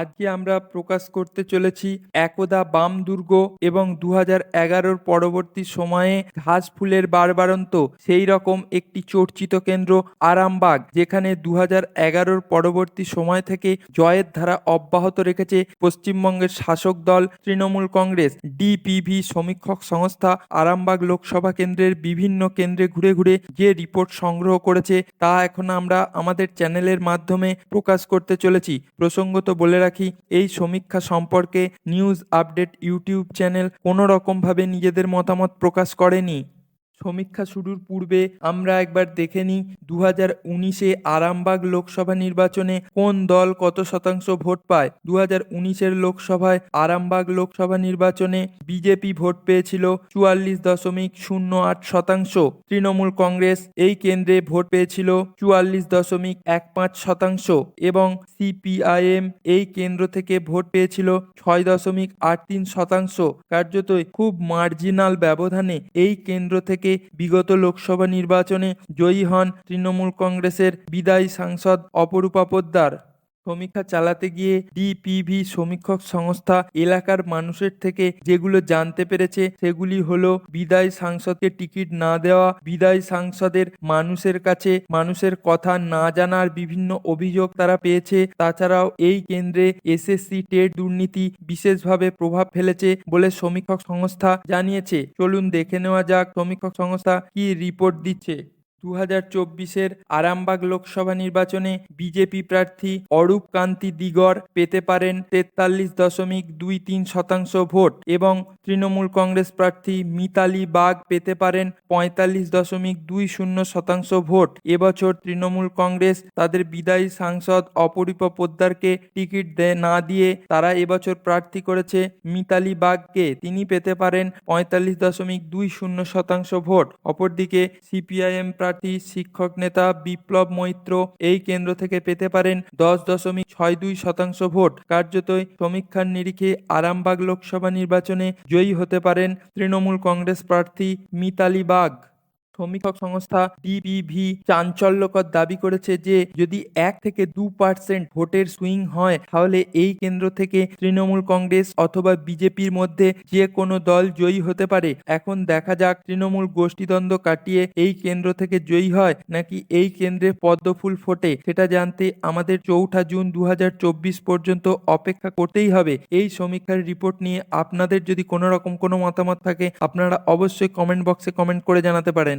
আজকে আমরা প্রকাশ করতে চলেছি একদা বাম দুর্গ এবং দু হাজার এগারোর পরবর্তী সময়ে ঘাস ফুলের বারবারন্ত সেই রকম একটি চর্চিত কেন্দ্র আরামবাগ, যেখানে দু হাজার এগারোর পরবর্তী সময় থেকে জয়ের ধারা অব্যাহত রেখেছে পশ্চিমবঙ্গের শাসক দল তৃণমূল কংগ্রেস, ডিপিভি সমীক্ষক সংস্থা আরামবাগ লোকসভা কেন্দ্রের বিভিন্ন কেন্দ্রে ঘুরে ঘুরে যে রিপোর্ট সংগ্রহ করেছে তা এখন আমরা আমাদের চ্যানেলের মাধ্যমে প্রকাশ করতে চলেছি। প্রসঙ্গত বলে রাখি। এই সমীক্ষা সম্পর্কে নিউজ আপডেট ইউটিউব চ্যানেল কোনো রকমভাবে নিজেদের মতামত প্রকাশ করেনি। সমীক্ষা শুরুর পূর্বে আমরা একবার দেখে নিই দু হাজার উনিশে আরামবাগ লোকসভা নির্বাচনে কোন দল কত শতাংশ ভোট পায়। দু হাজার উনিশের লোকসভায় আরামবাগ লোকসভা নির্বাচনে বিজেপি ভোট পেয়েছিল চুয়াল্লিশ দশমিক শূন্য আট শতাংশ। তৃণমূল কংগ্রেস এই কেন্দ্রে ভোট পেয়েছিল চুয়াল্লিশ দশমিক এক পাঁচ শতাংশ এবং সিপিআইএম এই কেন্দ্র থেকে ভোট পেয়েছিল ছয় দশমিক আট তিন শতাংশ। কার্যতই খুব মার্জিনাল ব্যবধানে এই কেন্দ্র থেকে বিগত লোকসভা নির্বাচনে জয়ী হন তৃণমূল কংগ্রেসের বিদায়ী সাংসদ অপরূপা পোদ্দার। সমীক্ষা চালাতে গিয়ে ডিপিভি সমীক্ষক সংস্থা এলাকার মানুষের থেকে যেগুলো জানতে পেরেছে, সেগুলি হলো বিদায় সাংসদকে টিকিট না দেওয়া, বিদায় সাংসদের মানুষের কাছে মানুষের কথা না জানার বিভিন্ন অভিযোগ তারা পেয়েছে। তাছাড়াও এই কেন্দ্রে এসএসসি টেট দুর্নীতি বিশেষভাবে প্রভাব ফেলেছে বলে সমীক্ষক সংস্থা জানিয়েছে। চলুন দেখে নেওয়া যাক সমীক্ষক সংস্থা কি রিপোর্ট দিচ্ছে। দু হাজার চব্বিশের আরামবাগ লোকসভা নির্বাচনে বিজেপি প্রার্থী অরূপ কান্তি দিগর পেতে পারেন তেতাল্লিশ দশমিক দুই তিন শতাংশ ভোট এবং তৃণমূল কংগ্রেস প্রার্থী মিতালি বাগ পেতে পারেন পঁয়তাল্লিশ দশমিক দুই শূন্য শতাংশ ভোট। এবছর তৃণমূল কংগ্রেস তাদের বিদায়ী সাংসদ অপরূপা পোদ্দারকে টিকিট না দিয়ে তারা এবছর প্রার্থী করেছে মিতালি বাগকে। তিনি পেতে পারেন পঁয়তাল্লিশ দশমিক দুই শূন্য শতাংশ ভোট। অপরদিকে সিপিআইএম প্রার্থী শিক্ষক নেতা বিপ্লব মৈত্র এই কেন্দ্র থেকে পেতে পারেন দশ দশমিক ছয় দুই শতাংশ ভোট। কার্যতই সমীক্ষার নিরিখে আরামবাগ লোকসভা নির্বাচনে জয়ী হতে পারেন তৃণমূল কংগ্রেস প্রার্থী মিতালি বাগ। সমীক্ষক সংস্থা ডিপিভি চাঞ্চল্যকর দাবি করেছে যে, যদি এক থেকে দু পার্সেন্ট ভোটের সুইং হয়, তাহলে এই কেন্দ্র থেকে তৃণমূল কংগ্রেস অথবা বিজেপির মধ্যে যে কোনো দল জয়ী হতে পারে। এখন দেখা যাক তৃণমূল গোষ্ঠীদ্বন্দ্ব কাটিয়ে এই কেন্দ্র থেকে জয়ী হয় নাকি এই কেন্দ্রে পদ্মফুল ফোটে, সেটা জানতে আমাদের চৌঠা জুন দু হাজার চব্বিশ পর্যন্ত অপেক্ষা করতেই হবে। এই সমীক্ষার রিপোর্ট নিয়ে আপনাদের যদি কোনো রকম কোনো মতামত থাকে, আপনারা অবশ্যই কমেন্ট বক্সে কমেন্ট করে জানাতে পারেন।